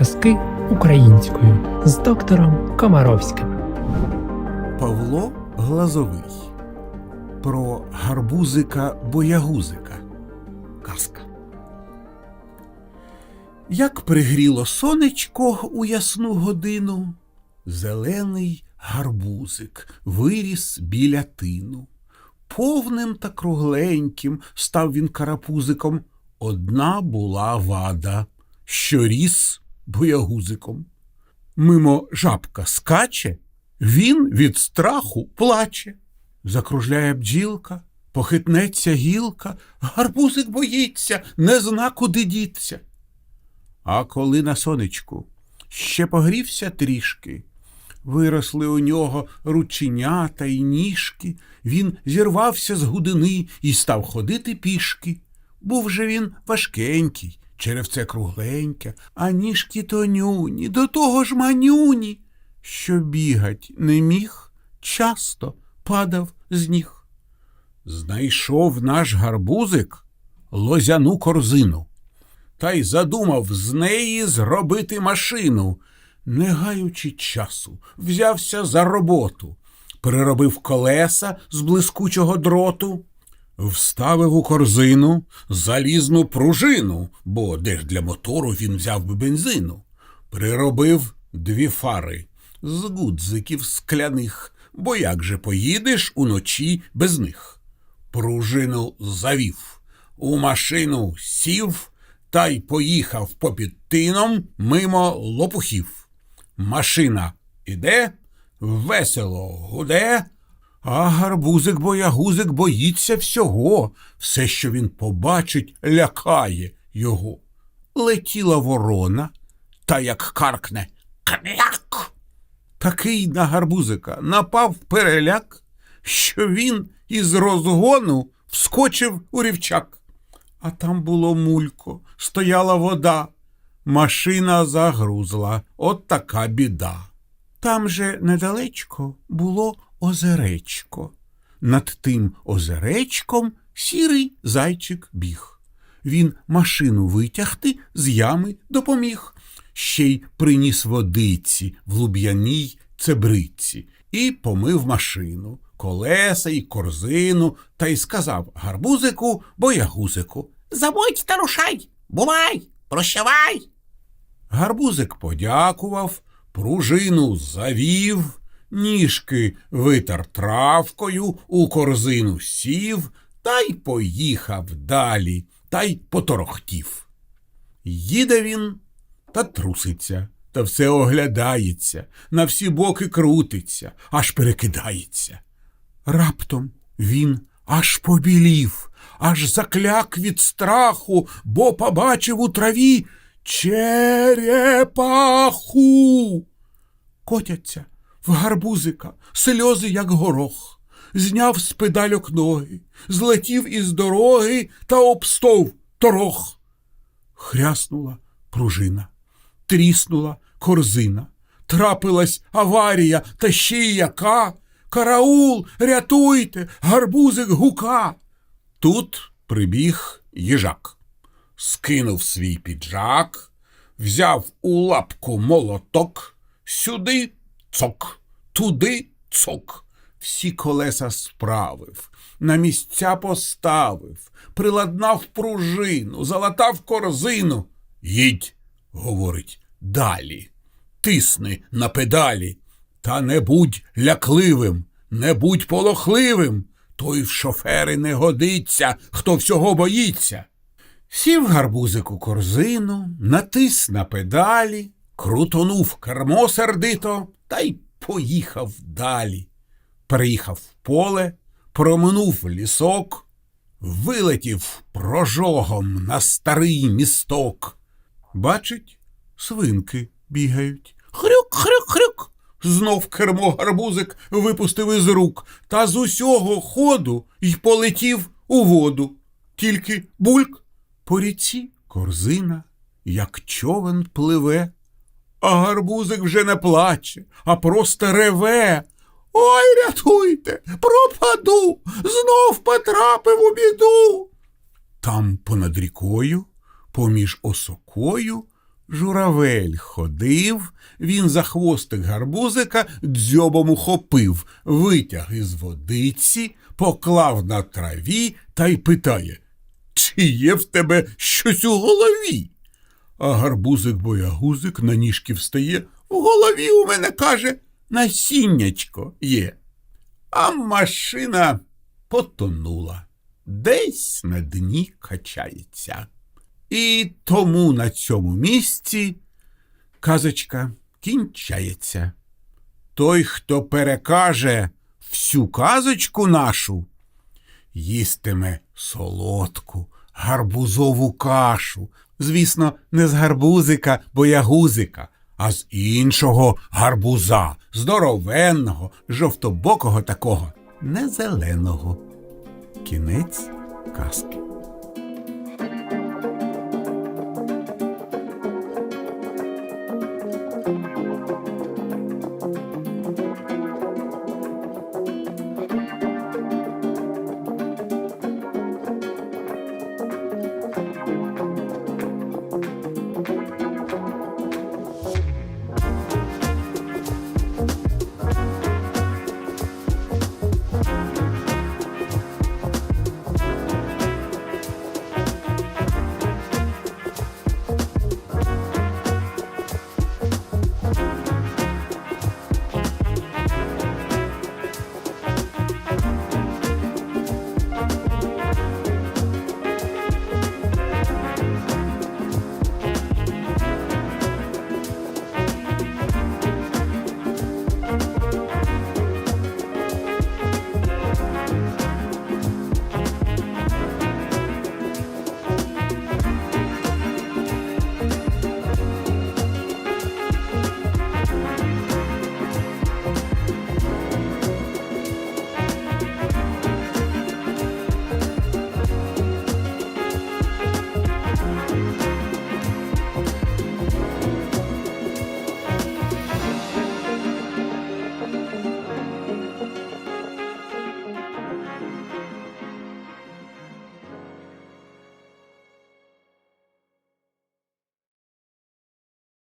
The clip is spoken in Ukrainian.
казки українською з доктором Комаровським. Павло Глазовий про гарбузика боягузика. Казка. Як пригріло сонечко у ясну годину, зелений гарбузик виріс біля тину. Повним та кругленьким став він карапузиком. Одна була вада, що ріс боягузиком. Мимо жабка скаче, він від страху плаче. Закружляє бджілка, похитнеться гілка, гарбузик боїться, не зна, куди діться. А коли на сонечку ще погрівся трішки, виросли у нього рученята й ніжки, він зірвався з гудини і став ходити пішки. Був же він важкенький, черевце кругленьке, а ніжки тонюні, до того ж манюні, що бігать не міг, часто падав з ніг. Знайшов наш гарбузик лозяну корзину та й задумав з неї зробити машину. Не гаючи часу, взявся за роботу, переробив колеса з блискучого дроту, вставив у корзину залізну пружину, бо де ж для мотору він взяв би бензину, приробив дві фари з гудзиків скляних, бо як же поїдеш уночі без них. Пружину завів, у машину сів та й поїхав попід тином мимо лопухів. Машина іде, весело гуде, а гарбузик боягузик боїться всього. Все, що він побачить, лякає його. Летіла ворона, та як каркне княк. Такий на гарбузика напав переляк, що він із розгону вскочив у рівчак. А там було мулько, стояла вода. Машина загрузла, от така біда. Там же недалечко було озеречко. Над тим озеречком сірий зайчик біг. Він машину витягти з ями допоміг, ще й приніс водиці в луб'яній цебриці і помив машину, колеса й корзину, та й сказав гарбузику боягузику. Забудь та рушай, бувай, прощавай. Гарбузик подякував, пружину завів, ніжки витер травкою, у корзину сів та й поїхав далі, та й поторохтів. Їде він та труситься, та все оглядається, на всі боки крутиться, аж перекидається. Раптом він аж побілів, аж закляк від страху, бо побачив у траві черепаху. Котяться в гарбузика, сльози, як горох, зняв з педальок ноги, злетів із дороги та обстов торох. Хряснула пружина, тріснула корзина, трапилась аварія та ще й яка. Караул, рятуйте, гарбузик гука. Тут прибіг їжак, скинув свій піджак, взяв у лапку молоток, сюди цок, туди цок. Всі колеса справив, на місця поставив, приладнав пружину, залатав корзину. Їдь, говорить, далі, тисни на педалі. Та не будь лякливим, не будь полохливим, той в шофери не годиться, хто всього боїться. Сів гарбузик у корзину, натис на педалі, крутонув кермо сердито та й поїхав далі. Переїхав в поле, проминув лісок, вилетів прожогом на старий місток. Бачить, свинки бігають. Хрюк-хрюк-хрюк. Знов кермо гарбузик випустив із рук та з усього ходу й полетів у воду. Тільки бульк по ріці корзина, як човен пливе. А гарбузик вже не плаче, а просто реве. Ой, рятуйте, пропаду, знов потрапив у біду. Там понад рікою, поміж осокою, Журавель ходив, він за хвостик гарбузика дзьобом ухопив, витяг із водиці, поклав на траві та й питає, чи є в тебе щось у голові? А гарбузик боягузик на ніжки встає. В голові у мене каже насіннячко є. А машина потонула, десь на дні качається. І тому на цьому місці казочка кінчається. Той, хто перекаже всю казочку нашу, їстиме солодку гарбузову кашу. Звісно, не з гарбузика, боягузика, а з іншого гарбуза, здоровенного, жовтобокого такого, не зеленого. Кінець казки.